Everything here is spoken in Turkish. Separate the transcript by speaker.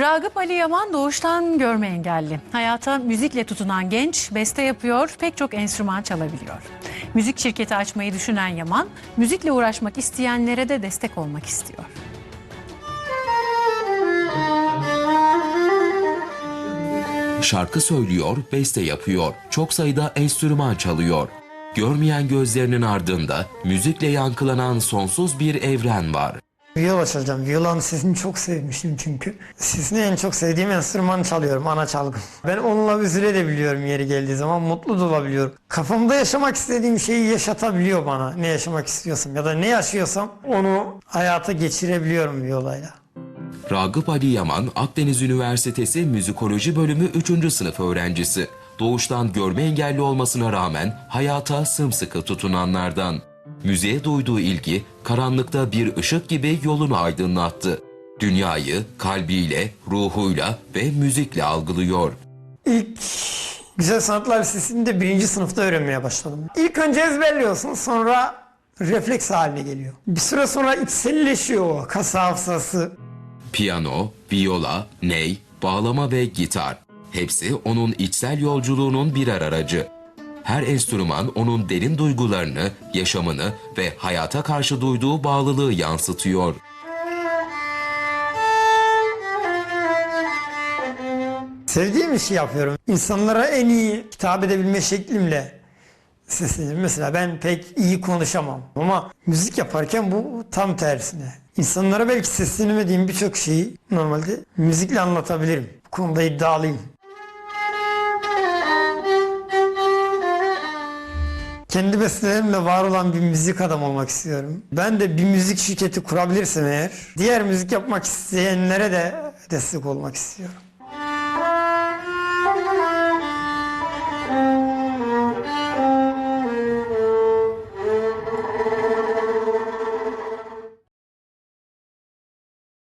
Speaker 1: Ragıp Ali Yaman doğuştan görme engelli. Hayata müzikle tutunan genç beste yapıyor, pek çok enstrüman çalabiliyor. Müzik şirketi açmayı düşünen Yaman, müzikle uğraşmak isteyenlere de destek olmak istiyor.
Speaker 2: Şarkı söylüyor, beste yapıyor. Çok sayıda enstrüman çalıyor. Görmeyen gözlerinin ardında müzikle yankılanan sonsuz bir evren var.
Speaker 3: Viola çalacağım. Violanın sesini çok sevmiştim çünkü. Sesini en çok sevdiğim enstrüman çalıyorum, ana çalgım. Ben onunla üzülebiliyorum yeri geldiği zaman, mutlu da olabiliyorum. Kafamda yaşamak istediğim şeyi yaşatabiliyor bana. Ne yaşamak istiyorsam ya da ne yaşıyorsam onu hayata geçirebiliyorum violayla.
Speaker 2: Ragıp Ali Yaman, Akdeniz Üniversitesi Müzikoloji Bölümü 3. sınıf öğrencisi. Doğuştan görme engelli olmasına rağmen hayata sımsıkı tutunanlardan. Müziğe duyduğu ilgi karanlıkta bir ışık gibi yolunu aydınlattı. Dünyayı kalbiyle, ruhuyla ve müzikle algılıyor.
Speaker 3: İlk Güzel Sanatlar Lisesi'ni de birinci sınıfta öğrenmeye başladım. İlk önce ezberliyorsun sonra refleks haline geliyor. Bir süre sonra içselleşiyor o kas hafızası.
Speaker 2: Piyano, viyola, ney, bağlama ve gitar. Hepsi onun içsel yolculuğunun birer aracı. Her enstrüman onun derin duygularını, yaşamını ve hayata karşı duyduğu bağlılığı yansıtıyor.
Speaker 3: Sevdiğim işi yapıyorum. İnsanlara en iyi hitap edebilme şeklimle seslenirim. Mesela ben pek iyi konuşamam ama müzik yaparken bu tam tersine. İnsanlara belki seslenemediğim birçok şeyi normalde müzikle anlatabilirim. Bu konuda iddialıyım. Kendi bestelerimle var olan bir müzik adam olmak istiyorum. Ben de bir müzik şirketi kurabilirsem eğer, diğer müzik yapmak isteyenlere de destek olmak istiyorum.